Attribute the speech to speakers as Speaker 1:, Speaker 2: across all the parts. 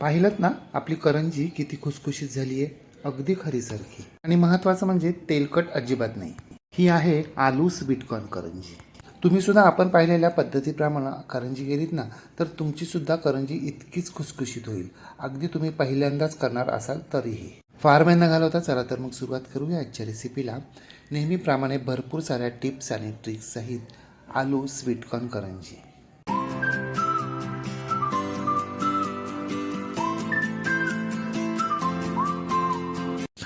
Speaker 1: पाहिलं ना आपली करंजी किती खुसखुशीत झाली आहे अगदी खरीसारखी. आणि महत्त्वाचं म्हणजे तेलकट अजिबात नाही. ही आहे आलू स्वीटकॉर्न करंजी. तुम्ही सुद्धा आपण पाहिलेल्या पद्धतीप्रमाणे करंजी केलीत ना तर तुमची सुद्धा करंजी इतकीच खुसखुशीत होईल. अगदी तुम्ही पहिल्यांदाच करणार असाल तरीही. फार महिना घालवता चला तर मग सुरुवात करूया आजच्या रेसिपीला नेहमीप्रमाणे भरपूर साऱ्या टिप्स आणि ट्रिक्स सहित आलू स्वीटकॉर्न करंजी.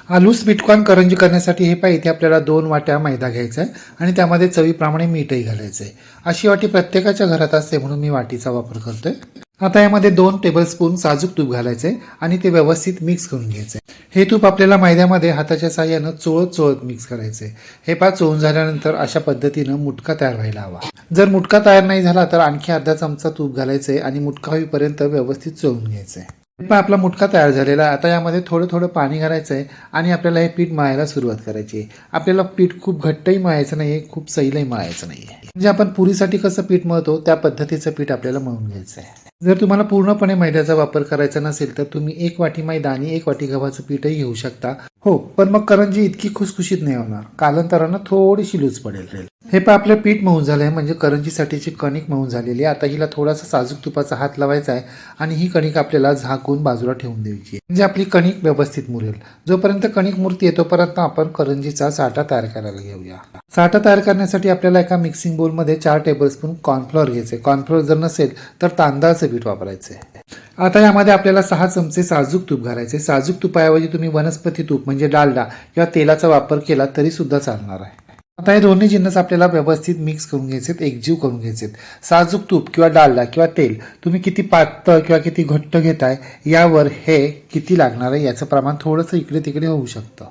Speaker 1: आलू स्वीटकॉर्न करंजी करण्यासाठी हे पाहिजे इथे आपल्याला दोन वाट्या मैदा घ्यायचा आहे आणि त्यामध्ये चवीप्रमाणे मीठही घालायचं आहे. अशी वाटी प्रत्येकाच्या घरात असते म्हणून मी वाटीचा वापर करतोय. आता यामध्ये दोन टेबलस्पून साजूक तूप घालायचे आणि ते व्यवस्थित मिक्स करून घ्यायचे हे तूप आपल्याला मैद्यामध्ये हाताच्या साह्यानं चोळत चोळत मिक्स करायचे हे पा चोळून झाल्यानंतर अशा पद्धतीनं मुटका तयार व्हायला हवा. जर मुटका तयार नाही झाला तर आणखी अर्धा चमचा तूप घालायचे आणि मुटका होईपर्यंत व्यवस्थित चोळून घ्यायचे पण आपला मुटका तयार झालेला. आता यामध्ये थोडं थोडं पाणी घालायचं आहे आणि आपल्याला हे पीठ मळायला सुरुवात करायची आहे. आपल्याला पीठ खूप घट्टही मळायचं नाही आहे खूप सैलही मळायचं नाही आहे म्हणजे आपण पुरीसाठी कसं पीठ मळतो त्या पद्धतीचं पीठ आपल्याला मळून घ्यायचं आहे जर तुम्हाला पूर्णपणे मैद्याचा वापर करायचा नसेल तर तुम्ही एक वाटी मैदा आणि एक वाटी गव्हाचं पीठही घेऊ शकता. हो पण मग करंजी इतकी खुसखुशीत नाही होणार. कालांतरानं थोडीशी लूज पडेल. हे पण आपलं पीठ मऊ झालं आहे म्हणजे करंजीसाठीची कणिक मऊ झालेली आहे. आता हिला थोडासा साजूक तुपाचा हात लावायचा आहे आणि ही कणिक आपल्याला झाकून बाजूला ठेवून द्यायची म्हणजे आपली कणिक व्यवस्थित मुरेल. जोपर्यंत कणिक मूर्ती आहे तोपर्यंत आपण करंजीचा साठा तयार करायला घेऊया. साठा तयार करण्यासाठी आपल्याला एका मिक्सिंग बोलमध्ये चार टेबलस्पून कॉर्नफ्लॉर घ्यायचे कॉर्नफ्लॉर जर नसेल तर तांदळाचं पीठ वापरायचं आहे आता यामध्ये आपल्याला सहा चमचे साजूक तूप घालायचे साजूक तुपाऐवजी तुम्ही वनस्पती तूप म्हणजे डालडा किंवा तेलाचा वापर केला तरी सुद्धा चालणार आहे. आता हे दोन्ही जिन्नस आपल्याला व्यवस्थित मिक्स करून घ्यायचेत एकजीव करून घ्यायचे साजूक तूप किंवा डालडा किंवा तेल तुम्ही किती पातळ किंवा किती घट्ट घेताय यावर हे किती लागणार आहे याचं प्रमाण थोडंसं इकडे तिकडे होऊ शकतं.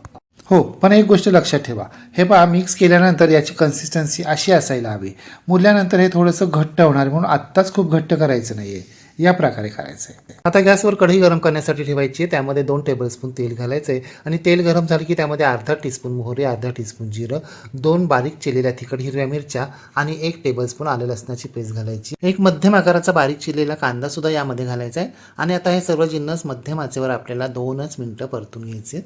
Speaker 1: हो पण एक गोष्ट लक्षात ठेवा. हे पहा मिक्स केल्यानंतर याची कन्सिस्टन्सी अशी असायला हवी. मुरल्यानंतर हे थोडंसं घट्ट होणार म्हणून आत्ताच खूप घट्ट करायचं नाही आहे या प्रकारे करायचं आहे आता गॅसवर कढई गरम करण्यासाठी ठेवायची त्यामध्ये दोन टेबलस्पून तेल घालायचं आहे आणि तेल गरम झालं की त्यामध्ये अर्धा टीस्पून मोहरी अर्धा टीस्पून जिरं दोन बारीक चिरलेल्या तिखट हिरव्या मिरच्या आणि एक टेबलस्पून आले लसणाची पेस्ट घालायची. एक मध्यम आकाराचा बारीक चिरलेला कांदा सुद्धा यामध्ये घालायचा आहे. आणि आता हे सर्व जिन्नस मध्यम आचेवर आपल्याला दोनच मिनटं परतून घ्यायचे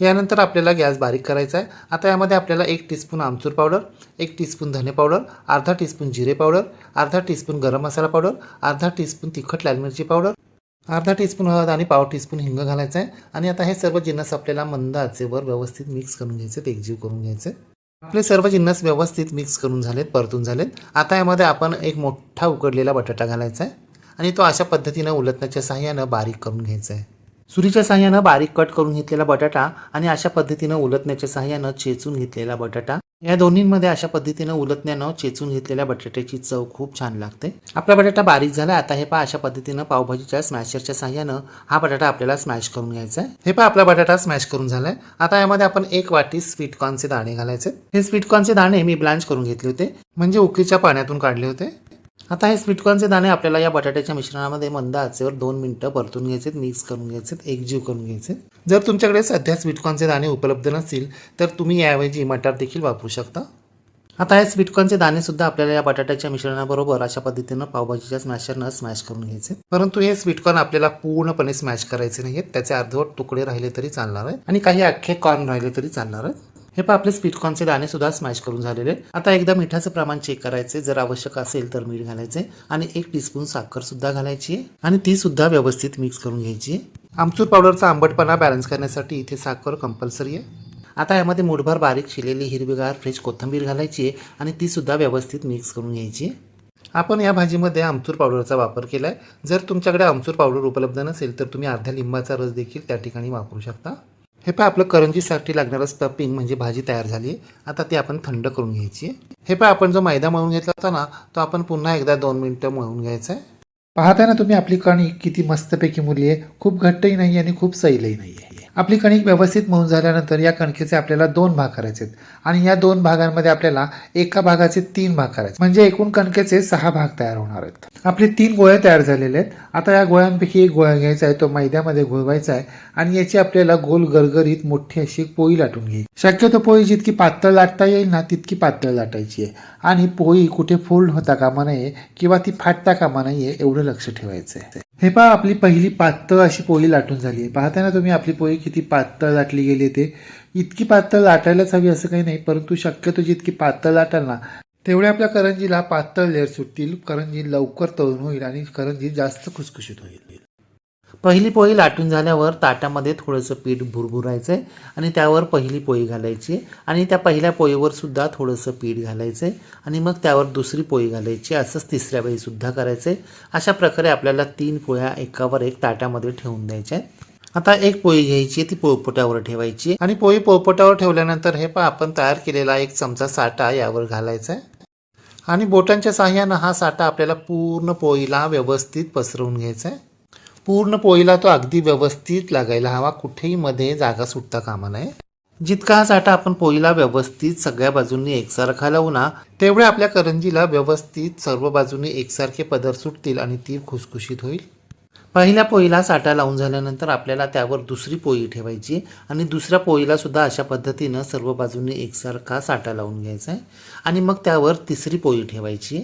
Speaker 1: यानंतर आपल्याला गॅस बारीक करायचा आहे. आता यामध्ये आपल्याला एक टीस्पून आमचूर पावडर एक टीस्पून धने पावडर अर्धा टीस्पून जिरे पावडर अर्धा टीस्पून गरम मसाला पावडर अर्धा टीस्पून तिखट लाल मिरची पावडर अर्धा टीस्पून हळद आणि पाव टीस्पून हिंग घालायचं आहे. आणि आता हे सर्व जिन्नस आपल्याला मंद आचेवर व्यवस्थित मिक्स करून घ्यायचे एकजीव करून घ्यायचे. आपले सर्व जिन्नस व्यवस्थित मिक्स करून झालेत परतून झालेत. आता यामध्ये आपण एक मोठा उकडलेला बटाटा घालायचा आहे. आणि तो अशा पद्धतीनं उलटण्याच्या सहाय्यानं बारीक करून घ्यायचा आहे. सुरीच्या साह्यानं बारीक कट करून घेतलेला बटाटा आणि अशा पद्धतीनं उलटण्याच्या साह्यानं चेचून घेतलेला बटाटा. या दोन्हींमध्ये अशा पद्धतीनं उलटण्यानं चेचून घेतलेल्या बटाट्याची चव खूप छान लागते. आपला बटाटा बारीक झाला आता हे पहा अशा पद्धतीनं पावभाजीच्या स्मॅशरच्या साह्यानं हा बटाटा आपल्याला स्मॅश करून घ्यायचा आहे. हे पहा आपला बटाटा स्मॅश करून झालाय. आता यामध्ये आपण एक वाटी स्वीट कॉर्नचे दाणे घालायचे. हे स्वीट कॉर्नचे दाणे मी ब्लांच करून घेतले होते. म्हणजे उकीच्या पाण्यातून काढले होते. आता हे स्वीटकॉर्नचे दाणे आपल्याला या बटाट्याच्या मिश्रणामध्ये मंद आचेवर दोन मिनटं परतून घ्यायचे मिक्स करून घ्यायचे एकजीव करून घ्यायचे. जर तुमच्याकडे सध्या स्वीटकॉर्नचे दाणे उपलब्ध नसतील तर तुम्ही याऐवजी मटार देखील वापरू शकता. आता हे स्वीटकॉर्नचे दाणे सुद्धा आपल्याला या बटाट्याच्या मिश्रणाबरोबर अशा पद्धतीनं पावभाजीच्या स्मॅशरनं स्मॅश करून घ्यायचे. परंतु हे स्वीटकॉर्न आपल्याला पूर्णपणे स्मॅश करायचे नाहीत त्याचे अर्धवट तुकडे राहिले तरी चालणार आहे आणि काही अख्खे कॉर्न राहिले तरी चालणार आहे. हे पण आपले स्पीटकॉर्नचे दाणे सुद्धा स्मॅश करून झालेले. आता एकदा मिठाचं प्रमाण चेक करायचे जर आवश्यक असेल तर मीठ घालायचे आणि एक टीस्पून साखर सुद्धा घालायची आणि ती सुद्धा व्यवस्थित मिक्स करून घ्यायची आमचूर पावडरचा आंबटपणा बॅलन्स करण्यासाठी इथे साखर कंपल्सरी आहे. आता यामध्ये मुठभर बारीक शिलेली हिरवीगार फ्रेश कोथिंबीर घालायची आहे आणि ती सुद्धा व्यवस्थित मिक्स करून घ्यायची आपण या भाजीमध्ये आमचूर पावडरचा वापर केला आहे जर तुमच्याकडे आमचूर पावडर उपलब्ध नसेल तर तुम्ही अर्ध्या लिंबाचा रस देखील त्या ठिकाणी वापरू शकता. हे पण आपलं करंजीसाठी लागणारं स्टफिंग म्हणजे भाजी तयार झाली. आहे आता ती आपण थंड करून घ्यायची. आहे हे पण आपण जो मैदा मळून घेतला होता ना तो आपण पुन्हा एकदा दोन मिनटं मळून घ्यायचा आहे पाहताय ना तुम्ही आपली कणिक किती मस्तपैकी मुली आहे. खूप घट्टही नाही आणि खूप सैलही नाही आहे. आपली कणिक व्यवस्थित मऊन झाल्यानंतर या कणकेचे आपल्याला दोन भाग करायचे आहेत आणि या दोन भागांमध्ये आपल्याला एका भागाचे तीन भाग करायचे. म्हणजे एकूण कणकेचे सहा भाग तयार होणार आहेत. आपले तीन गोळ्या तयार झालेले आहेत. आता या गोळ्यांपैकी एक गोळा घ्यायचा आहे तो मैद्यामध्ये घोळवायचा आहे. आणि याची आपल्याला गोल गरगरीत मोठी अशी पोळी लाटून घ्यायची. शक्यतो पोळी जितकी पातळ लाटता येईल ना तितकी पातळ लाटायची आहे. आणि पोळी कुठे फोल्ड होता कामा नये किंवा ती फाटता कामा नये एवढं लक्ष ठेवायचं आहे हे पहा आपली पहिली पातळ अशी पोळी लाटून झाली आहे. पाहता ना तुम्ही आपली पोळी किती पातळ लाटली गेली ते. इतकी पातळ लाटायलाच हवी असं काही नाही परंतु शक्यतो जितकी पातळ लाटाल ना तेवढे आपल्या करंजीला पातळ लेअर सुटतील. करंजी लवकर तळून होईल आणि करंजी जास्त खुसखुशीत होईल. पहिली पोळी लाटून झाल्यावर ताटामध्ये थोडंसं पीठ भुरभुरायचं आहे आणि त्यावर पहिली पोळी घालायची आणि त्या पहिल्या पोळीवर सुद्धा थोडंसं पीठ घालायचं आहे आणि मग त्यावर दुसरी पोळी घालायची असंच तिसऱ्या वेळीसुद्धा करायचं आहे अशा प्रकारे आपल्याला तीन पोळ्या एकावर एक ताटामध्ये ठेवून द्यायच्या आहेत. आता एक पोळी घ्यायची ती पोळपोटावर ठेवायची आणि पोळी पोळपोटावर ठेवल्यानंतर हे पण आपण तयार केलेला एक चमचा साठा यावर घालायचा आहे. आणि बोटांच्या साह्यानं हा साठा आपल्याला पूर्ण पोळीला व्यवस्थित पसरवून घ्यायचा आहे. पूर्ण पोळीला तो अगदी व्यवस्थित लागायला हवा. कुठेही मध्ये जागा सुटता कामा नये. जितका हा साठा आपण पोळीला व्यवस्थित सगळ्या बाजूंनी एकसारखा लावू ना तेवढ्या आपल्या करंजीला व्यवस्थित सर्व बाजूंनी एकसारखे पदर सुटतील आणि ती खुसखुशीत होईल. पहिल्या पोळीला साठा लावून झाल्यानंतर आपल्याला त्यावर दुसरी पोळी ठेवायची आणि दुसऱ्या पोळीला सुद्धा अशा पद्धतीनं सर्व बाजूंनी एकसारखा साठा लावून घ्यायचा आहे. आणि मग त्यावर तिसरी पोळी ठेवायची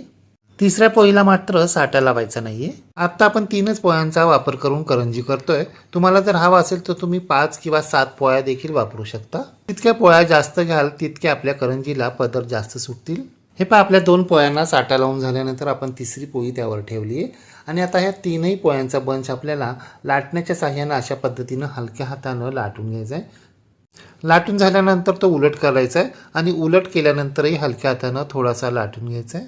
Speaker 1: तिसऱ्या पोळीला मात्र साठा लावायचा नाही आहे आत्ता आपण तीनच पोळ्यांचा वापर करून करंजी करतोय. तुम्हाला जर हवा असेल तर तुम्ही पाच किंवा सात पोळ्या देखील वापरू शकता. तितक्या पोळ्या जास्त घ्याल तितक्या आपल्या करंजीला पदर जास्त सुटतील. हे पहा आपल्या दोन पोळ्यांना साठा लावून झाल्यानंतर आपण तिसरी पोळी त्यावर ठेवली आहे. आणि आता ह्या तीनही पोळ्यांचा बंच आपल्याला लाटण्याच्या साह्यानं अशा पद्धतीनं हलक्या हातानं लाटून घ्यायचा आहे. लाटून झाल्यानंतर तो उलट करायचा आहे आणि उलट केल्यानंतरही हलक्या हातानं थोडासा लाटून घ्यायचा आहे.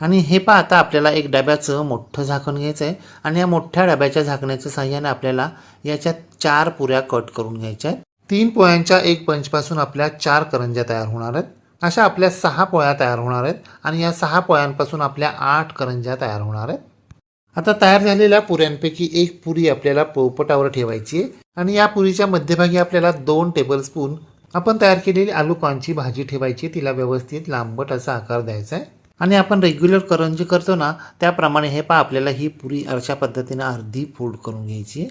Speaker 1: आणि हे पहा आता आपल्याला एक डब्याचं मोठं झाकण घ्यायचं आहे आणि या मोठ्या डब्याच्या झाकण्याच्या साह्याने आपल्याला याच्यात चार पुऱ्या कट करून घ्यायच्या आहेत. तीन पोळ्यांच्या एक पंचपासून आपल्या चार करंज्या तयार होणार आहेत. अशा आपल्या सहा पोळ्या तयार होणार आहेत आणि या सहा पोळ्यांपासून आपल्या आठ करंज्या तयार होणार आहेत. आता तयार झालेल्या पुऱ्यांपैकी एक पुरी आपल्याला पोळपटावर ठेवायची आहे आणि या पुरीच्या मध्यभागी आपल्याला दोन टेबलस्पून आपण तयार केलेली आलू कॉर्नची भाजी ठेवायची तिला व्यवस्थित लांबट असा आकार द्यायचा आहे. आणि आपण रेग्युलर करंजी करतो ना त्याप्रमाणे हे पहा आपल्याला ही पुरी अशा पद्धतीनं अर्धी फोल्ड करून घ्यायची आहे.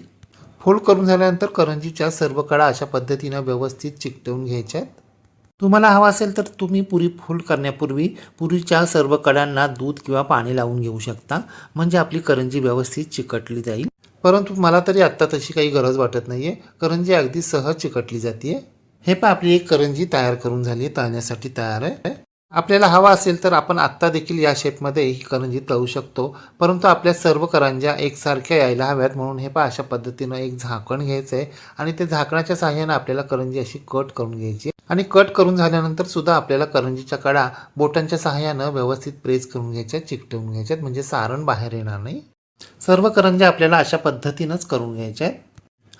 Speaker 1: फोल्ड करून झाल्यानंतर करंजीच्या सर्व कडा अशा पद्धतीनं व्यवस्थित चिकटवून घ्यायच्या आहेत. तुम्हाला हवा असेल तर तुम्ही पुरी फोल्ड करण्यापूर्वी पुरीच्या सर्व कडांना दूध किंवा पाणी लावून घेऊ शकता म्हणजे आपली करंजी व्यवस्थित चिकटली जाईल. परंतु मला तरी आत्ता तशी काही गरज वाटत नाही आहे करंजी अगदी सहज चिकटली जाते हे पण आपली एक करंजी तयार करून झाली आहे तळण्यासाठी तयार आहे. आपल्याला हवा असेल तर आपण आत्ता देखील या शेपमध्ये ही करंजी तळू शकतो. परंतु आपल्या सर्व करंज्या एकसारख्या यायला हव्यात म्हणून हे पहा अशा पद्धतीनं एक झाकण घ्यायचं आहे आणि ते झाकणाच्या साह्यानं आपल्याला करंजी अशी कट करून घ्यायची आणि कट करून झाल्यानंतर सुद्धा आपल्याला करंजीच्या कडा बोटांच्या सहाय्यानं व्यवस्थित प्रेस करून घ्यायच्या चिकटवून घ्यायच्यात म्हणजे सारण बाहेर येणार नाही. सर्व करंज्या आपल्याला अशा पद्धतीनंच करून घ्यायच्या आहेत.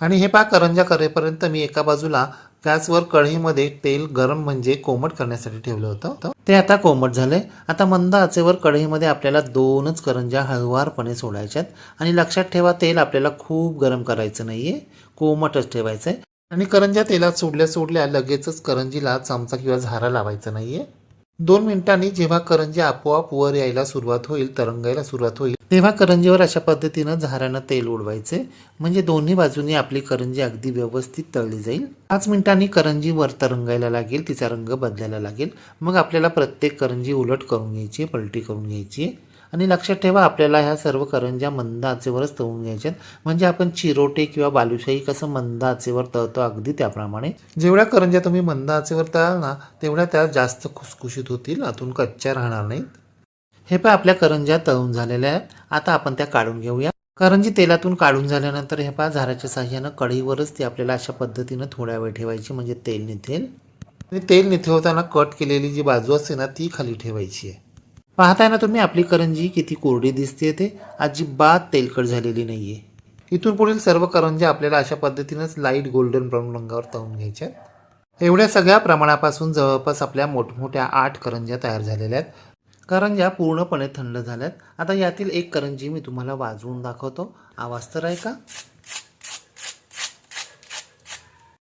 Speaker 1: आणि हे पहा करंज्या करेपर्यंत मी एका बाजूला गॅसवर कढईमध्ये तेल गरम म्हणजे कोमट करण्यासाठी ठेवलं होतं. ते आता कोमट झाले आता मंद आचेवर कढईमध्ये आपल्याला दोनच करंज्या हळुवारपणे सोडायच्यात आणि लक्षात ठेवा तेल आपल्याला खूप गरम करायचं नाहीये. कोमटच ठेवायचं आहे आणि करंज्या तेलात सोडल्या सोडल्या लगेचच करंजीला चमचा किंवा झारा लावायचा नाहीये. दोन मिनिटांनी जेव्हा करंजी आपोआप वर यायला सुरुवात होईल तरंगायला सुरुवात होईल तेव्हा करंजीवर अशा पद्धतीनं झाऱ्यानं तेल उडवायचे. म्हणजे दोन्ही बाजूनी आपली करंजी अगदी व्यवस्थित तळली जाईल. पाच मिनिटांनी करंजी वर तरंगायला लागेल तिचा रंग बदलायला लागेल. मग आपल्याला प्रत्येक करंजी उलट करून घ्यायची पलटी करून घ्यायची. आणि लक्षात ठेवा आपल्याला ह्या सर्व करंज्या मंद आचेवरच तळून घ्यायच्यात म्हणजे आपण चिरोटे किंवा बालुशाही कसं मंद आचेवर तळतो अगदी त्याप्रमाणे. जेवढ्या करंज्या तुम्ही मंद आचेवर तळाल ना तेवढ्या त्या जास्त खुसखुशीत होतील आतून कच्च्या राहणार नाहीत. हे पण आपल्या करंज्या तळून झालेल्या आहेत. आता आपण त्या काढून घेऊया. करंजी तेलातून काढून झाल्यानंतर हे पहा झाराच्या साह्यानं कढईवरच ती आपल्याला अशा पद्धतीनं थोड्या वेळ ठेवायची म्हणजे तेल निथेल. आणि तेल निथवताना कट केलेली जी बाजू असते ना ती खाली ठेवायची आहे. पाहताय ना तुम्ही आपली करंजी किती कोरडी दिसते ते. अजिबात तेलकट झालेली नाही आहे इथून पुढील सर्व करंज्या आपल्याला अशा पद्धतीनंच लाइट गोल्डन ब्राऊन रंगावर तळून घ्यायच्या एवढ्या सगळ्या प्रमाणापासून जवळपास आपल्या मोठमोठ्या आठ करंज्या तयार झालेल्या आहेत. करंज्या पूर्णपणे थंड झाल्यात. आता यातील एक करंजी मी तुम्हाला वाजवून दाखवतो. आवाज तर आहे का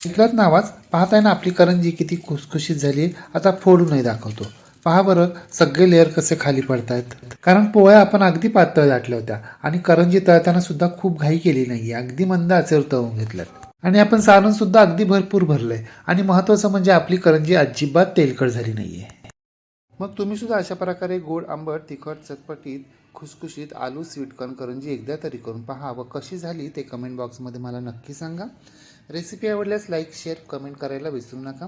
Speaker 1: ऐकलात ना आवाज? पाहताय ना आपली करंजी किती खुसखुशीत झाली आता फोडूनही दाखवतो. पहा बरं सगळे लेअर कसे खाली पडतायत. कारण पोळ्या आपण अगदी पातळ लाटल्या होत्या आणि करंजी तळताना सुद्धा खूप घाई केली नाही अगदी मंद आचेवर तळून घेतल्यात. आणि आपण सारण सुद्धा अगदी भरपूर भरलंय. आणि महत्वाचं म्हणजे आपली करंजी अजिबात तेलकट झाली नाहीये. मग तुम्ही सुद्धा अशा प्रकारे गोड आंबट तिखट चटपटीत खुसखुशीत आलू स्वीटकॉर्न करंजी एकदा तरी करून पहा व कशी झाली ते कमेंट बॉक्समध्ये मला नक्की सांगा. रेसिपी आवडल्यास लाईक शेअर कमेंट करायला विसरू नका.